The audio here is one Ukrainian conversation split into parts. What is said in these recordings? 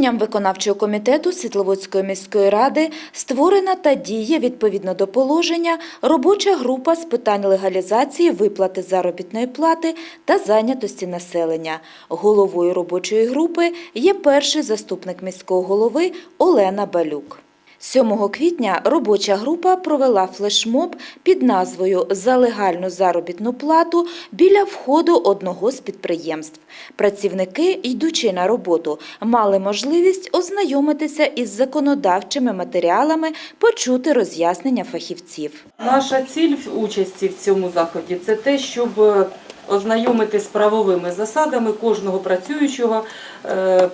Рішенням виконавчого комітету Світловодської міської ради створена та діє відповідно до положення робоча група з питань легалізації виплати заробітної плати та зайнятості населення. Головою робочої групи є перший заступник міського голови Олена Балюк. 7 квітня робоча група провела флешмоб під назвою «За легальну заробітну плату» біля входу одного з підприємств. Працівники, йдучи на роботу, мали можливість ознайомитися із законодавчими матеріалами, почути роз'яснення фахівців. Наша ціль в участі в цьому заході це те, щоб е, ознайомити з правовими засадами кожного працюючого е,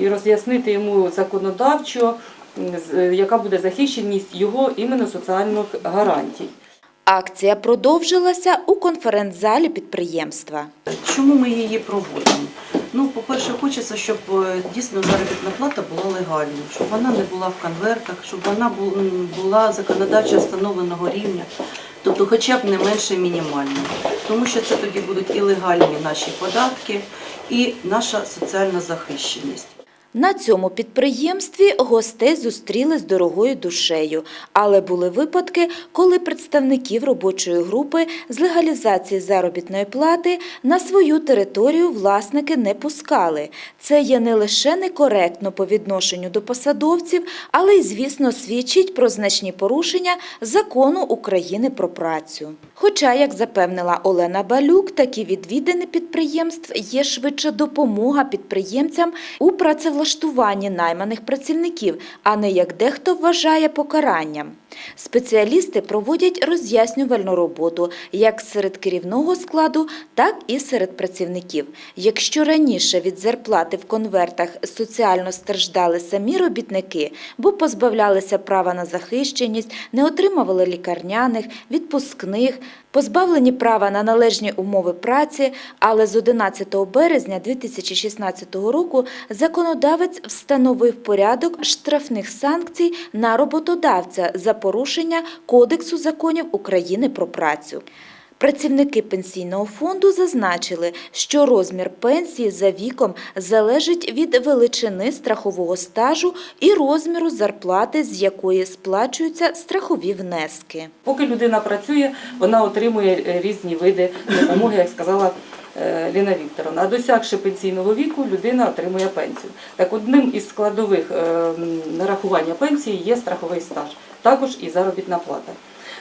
і роз'яснити йому законодавчо, яка буде захищеність його іменно соціальних гарантій. Акція продовжилася у конференц-залі підприємства. Чому ми її проводимо? Ну, по-перше, хочеться, щоб е, дійсно заробітна плата була легальною, щоб вона не була в конвертах, щоб вона була законодавчо встановленого рівня, тобто хоча б не менше мінімальної. Тому що це тоді будуть і легальні наші податки, і наша соціальна захищеність. На цьому підприємстві гостей зустріли з дорогою душею, але були випадки, коли представників робочої групи з легалізації заробітної плати на свою територію власники не пускали. Це є не лише некоректно по відношенню до посадовців, але й, звісно, свідчить про значні порушення закону України про працю. Хоча, як запевнила Олена Балюк, такі відвідини підприємств є швидше допомога підприємцям у працевлаштуванні найманих працівників, а не як дехто вважає покаранням. Спеціалісти проводять роз'яснювальну роботу як серед керівного складу, так і серед працівників. Якщо раніше від зарплати в конвертах соціально страждали самі робітники, бо позбавлялися права на захищеність, не отримували лікарняних, відпускних, позбавлені права на належні умови праці, але з 11 березня 2016 року законодавець встановив порядок штрафних санкцій на роботодавця за порушення Кодексу законів України про працю. Працівники пенсійного фонду зазначили, що розмір пенсії за віком залежить від величини страхового стажу і розміру зарплати, з якої сплачуються страхові внески. Поки людина працює, вона отримує е, різні види допомоги, як сказала е, Ліна Вікторовна. А досягши пенсійного віку, людина отримує пенсію. Так одним із складових е, нарахування пенсії є страховий стаж, також і заробітна плата.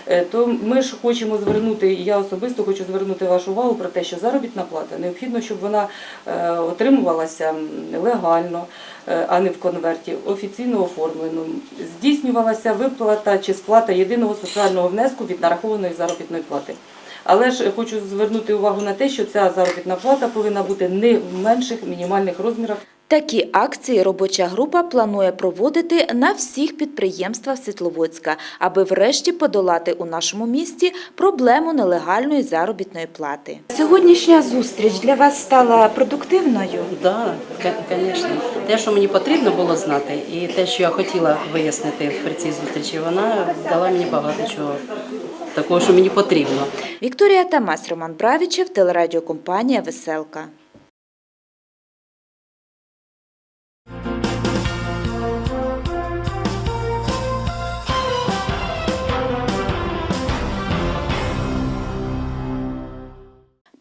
Е, То ми ж хочемо звернути, і я особисто хочу звернути вашу увагу про те, що заробітна плата необхідно, щоб вона е, отримувалася легально, е, а не в конверті, офіційно оформлено. Здійснювалася виплата чи сплата єдиного соціального внеску від нарахованої заробітної плати. Але ж хочу звернути увагу на те, що ця заробітна плата повинна бути не в менших мінімальних розмірах. Такі акції робоча група планує проводити на всіх підприємствах Світловодська, аби врешті подолати у нашому місті проблему нелегальної заробітної плати. Сьогоднішня зустріч для вас стала продуктивною. Так, звісно. Те, що мені потрібно було знати, і те, що я хотіла вияснити при цій зустрічі, вона дала мені багато чого такого, що мені потрібно. Вікторія Тамас, Роман Бравічев, телерадіокомпанія Веселка.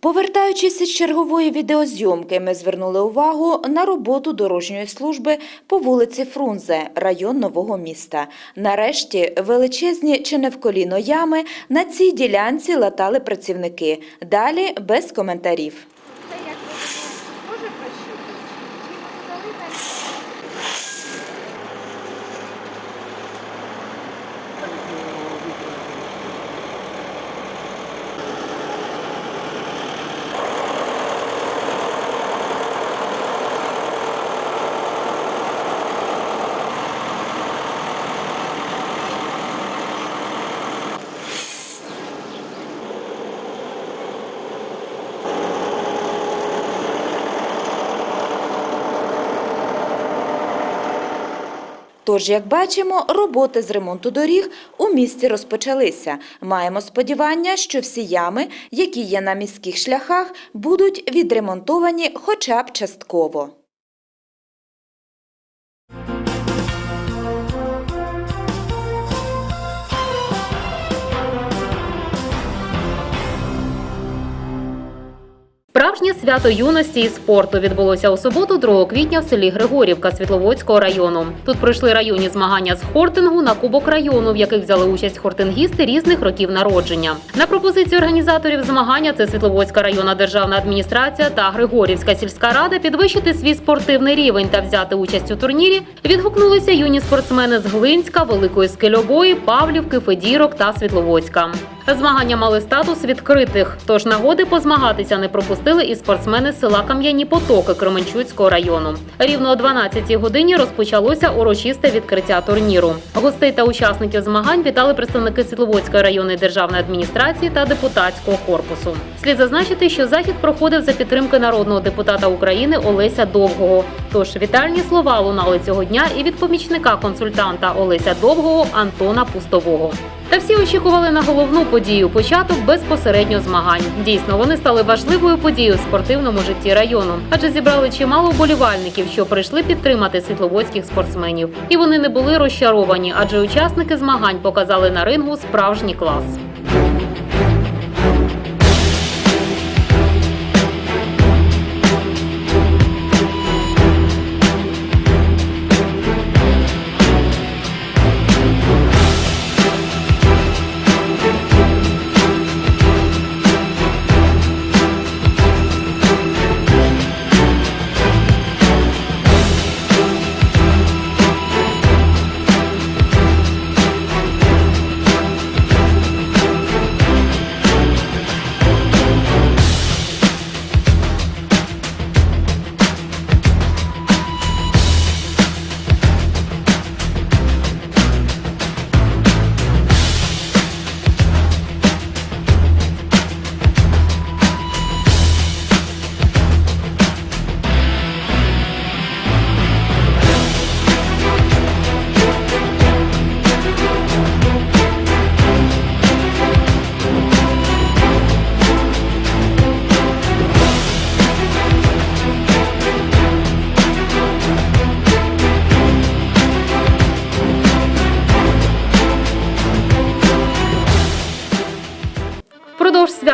Повертаючись з чергової відеозйомки, ми звернули увагу на роботу дорожньої служби по вулиці Фрунзе, район нового міста. Нарешті величезні чи не в коліно ями на цій ділянці латали працівники. Далі без коментарів. Тож, як бачимо, роботи з ремонту доріг у місті розпочалися. Маємо сподівання, що всі ями, які є на міських шляхах, будуть відремонтовані хоча б частково. Свято юності і спорту відбулося у суботу, 2 квітня в селі Григорівка Світловодського району. Тут пройшли районні змагання з хортингу на Кубок району, в яких взяли участь хортингісти різних років народження. На пропозицію організаторів змагання це Світловодська районна державна адміністрація та Григорівська сільська рада підвищити свій спортивний рівень та взяти участь у турнірі. Відгукнулися юні спортсмени з Глинська, Великої Скельової, Павлівки, Федірок та Світловодська. Змагання мали статус відкритих, тож нагоди позмагатися не пропустили і спортсмени села Кам'яні Потоки Кременчуцького району. Рівно о 12-й годині розпочалося урочисте відкриття турніру. Гостей та учасників змагань вітали представники Світловодської районної державної адміністрації та депутатського корпусу. Слід зазначити, що захід проходив за підтримки народного депутата України Олеся Довгого. Тож вітальні слова лунали цього дня і від помічника консультанта Олеся Довгого Антона Пустового. Та всі очікували на головну подію початок безпосередньо змагань. Дійсно, вони стали важливою подією в спортивному житті району, адже зібрали чимало вболівальників, що прийшли підтримати світловодських спортсменів. І вони не були розчаровані, адже учасники змагань показали на рингу справжній клас.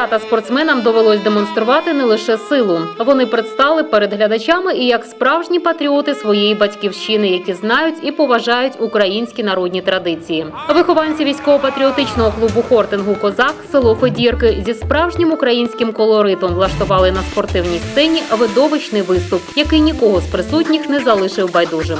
Свята спортсменам довелось демонструвати не лише силу. Вони предстали перед глядачами і як справжні патріоти своєї батьківщини, які знають і поважають українські народні традиції. Вихованці військово-патріотичного клубу хортингу Козак село Федірки зі справжнім українським колоритом влаштували на спортивній сцені видовищний виступ, який нікого з присутніх не залишив байдужим.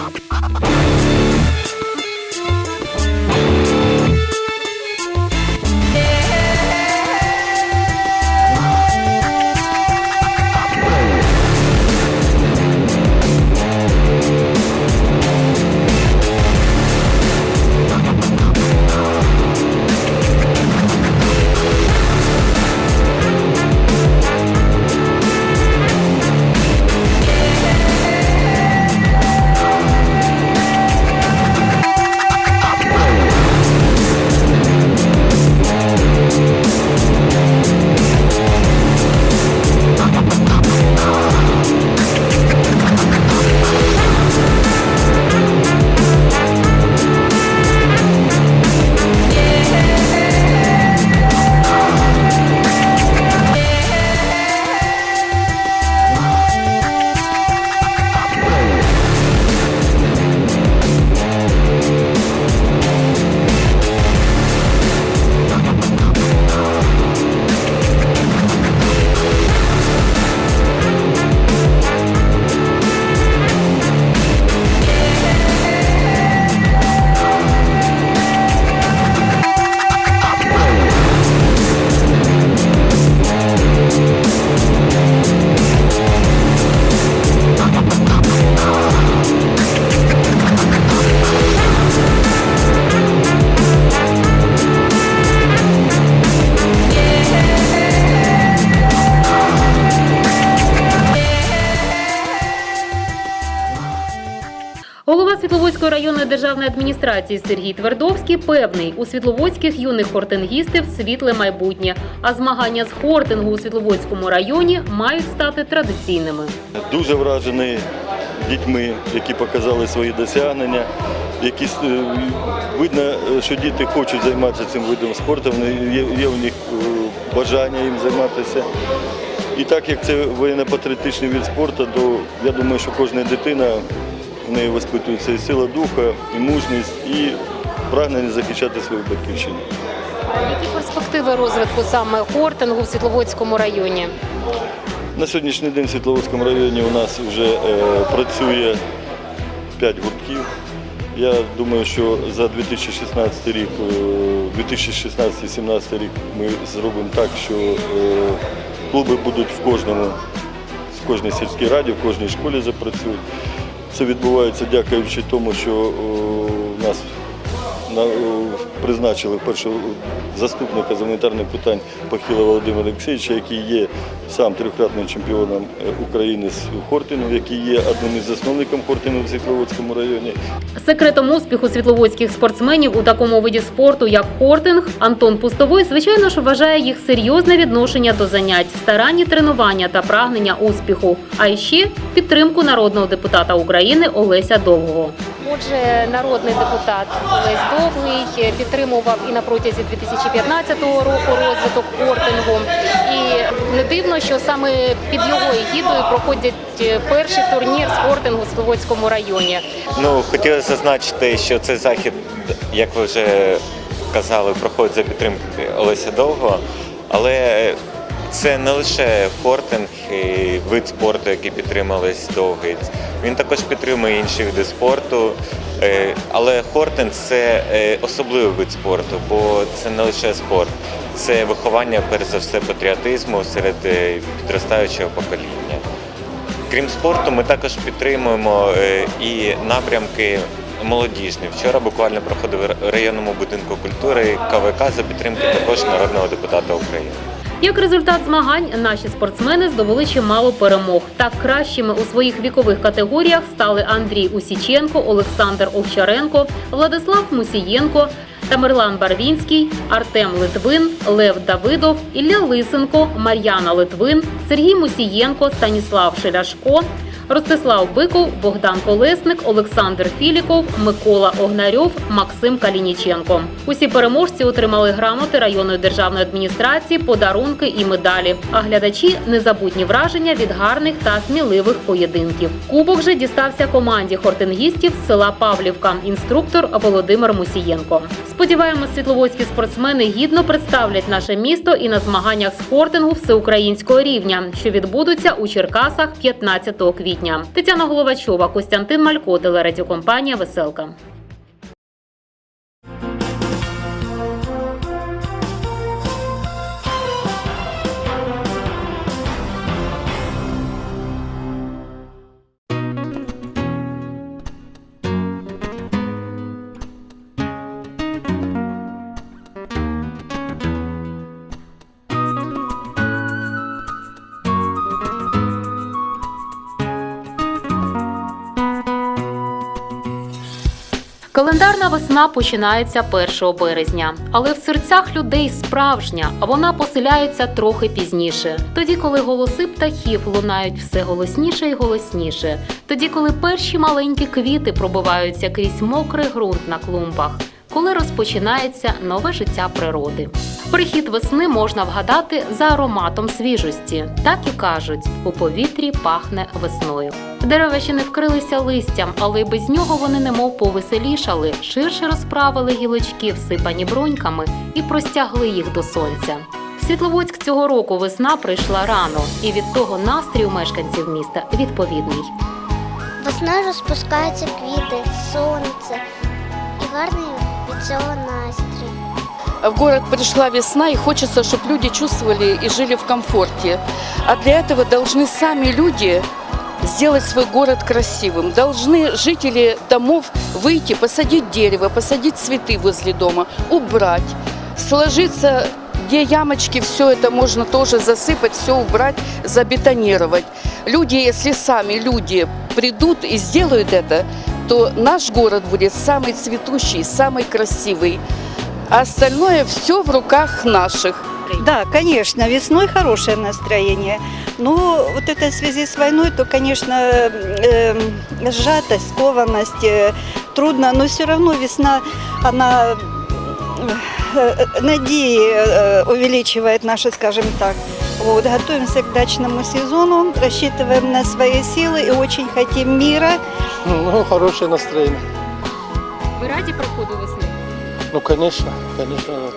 Районної державної адміністрації Сергій Твердовський певний, у світловодських юних хортингістів світле майбутнє, а змагання з хортингу у Світловодському районі мають стати традиційними. Дуже вражений дітьми, які показали свої досягнення. Які е, видно, що діти хочуть займатися цим видом спорту, є, є у них е, бажання їм займатися. І так як це воєнно-патріотичний від спорту, то я думаю, що кожна дитина в неї воспитується і сила духа, і мужність, і прагнення захищати свою батьківщину. Які перспективи розвитку саме хортингу в Світловодському районі? На сьогоднішній день в Світловодському районі у нас вже е, працює 5 гуртків. Я думаю, що за 2016 рік, е, 2016-2017 рік ми зробимо так, що е, клуби будуть в кожному, в кожній сільській раді, в кожній школі запрацюють. Це відбувається дякуючи тому, що у нас на, е, призначили першого заступника з гуманітарних питань Пахіла Володимира Олексійовича, який є сам трьохкратним чемпіоном е, України з хортингу, який є одним із засновників хортингу в Світловодському районі. Секретом успіху світловодських спортсменів у такому виді спорту, як хортинг, Антон Пустовой, звичайно ж, вважає їх серйозне відношення до занять, старанні тренування та прагнення успіху, а ще підтримку народного депутата України Олеся Довгого. Отже, народний депутат Олесь Довгий підтримував і на протязі 2015 року розвиток хортингу. І не дивно, що саме під його егідою проходять е, перший турнір з хортингу в Світловодському районі. Ну, хотілося зазначити, що цей захід, як ви вже казали, проходить за підтримки Олеся Довго, але це не лише хортинг і вид спорту, який підтримались довгий. Він також підтримує інші види спорту. Е, Але хортинг це е, особливий вид спорту, бо це не лише спорт, це виховання, перш за все, патріотизму серед е, підростаючого покоління. Крім спорту, ми також підтримуємо і напрямки молодіжні. Вчора буквально проходив в районному будинку культури КВК за підтримки також народного депутата України. Як результат змагань, наші спортсмени здобули чимало перемог. Так кращими у своїх вікових категоріях стали Андрій Усіченко, Олександр Овчаренко, Владислав Мусієнко, Тамерлан Барвінський, Артем Литвин, Лев Давидов, Ілля Лисенко, Мар'яна Литвин, Сергій Мусієнко, Станіслав Шеляшко. Ростислав Биков, Богдан Колесник, Олександр Філіков, Микола Огнарьов, Максим Калініченко. Усі переможці отримали грамоти районної державної адміністрації, подарунки і медалі. А глядачі незабутні враження від гарних та сміливих поєдинків. Кубок же дістався команді хортингістів з села Павлівка. Інструктор Володимир Мусієнко. Сподіваємось, світловодські спортсмени гідно представлять наше місто і на змаганнях з хортингу всеукраїнського рівня, що відбудуться у Черкасах 15 квітня. Тетяна Головачова, Костянтин Малько, телерадіокомпанія Веселка. Календарна весна починається 1 березня, але в серцях людей справжня, а вона поселяється трохи пізніше. Тоді, коли голоси птахів лунають все голосніше і голосніше, тоді, коли перші маленькі квіти пробиваються крізь мокрий ґрунт на клумбах, коли розпочинається нове життя природи. Прихід весни можна вгадати за ароматом свіжості. Так і кажуть, у повітрі пахне весною. Дерева ще не вкрилися листям, але й без нього вони немов повеселішали, ширше розправили гілочки, всипані бруньками, і простягли їх до сонця. В Світловодськ цього року весна прийшла рано, і від того настрій у мешканців міста відповідний. Весною розпускаються квіти, сонце і гарний від цього настрій. В город пришла весна, и хочется, чтобы люди чувствовали и жили в комфорте. А для этого должны сами люди сделать свой город красивым. Должны жители домов выйти, посадить дерево, посадить цветы возле дома, убрать, сложиться, где ямочки, все это можно тоже засыпать, все убрать, забетонировать. Люди, если сами люди придут и сделают это, то наш город будет самый цветущий, самый красивый. А остальное все в руках наших. Да, конечно, весной хорошее настроение. Но вот это в связи с войной, то, конечно, э, сжатость, скованность, э, трудно, но все равно весна, она э, надеи э, увеличивает наши, скажем так, Вот, готовимся к дачному сезону, рассчитываем на свои силы и очень хотим мира. Ну, хорошее настроение. Ви раді приходу весни? Ну, конечно, конечно.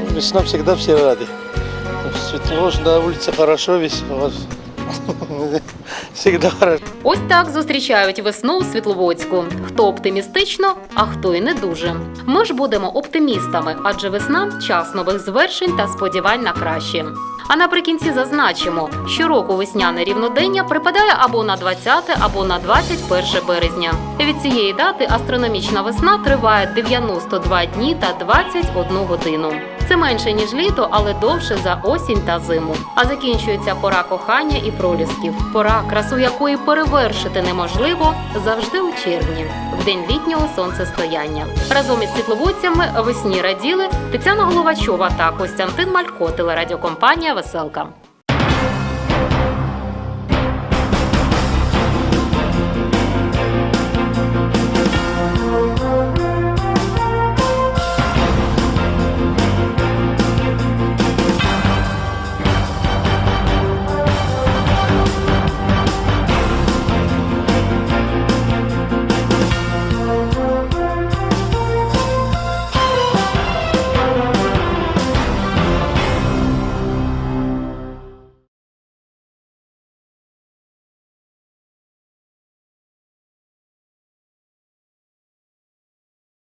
Ну, Весна всегда все рады. Светло, на улице хорошо, весело. Ось так зустрічають весну у Світловодську. Хто оптимістично, а хто й не дуже. Ми ж будемо оптимістами, адже весна час нових звершень та сподівань на краще. А наприкінці зазначимо, щороку весняне рівнодення припадає або на 20, або на 21 березня. Від цієї дати астрономічна весна триває 92 дні та 21 годину. Це менше ніж літо, але довше за осінь та зиму. А закінчується пора кохання і пролісків. Пора, красу якої перевершити неможливо завжди у червні, в день літнього сонцестояння. Разом із світловодцями весні раділи Тетяна Головачова та Костянтин Малько, телерадіокомпанія Веселка.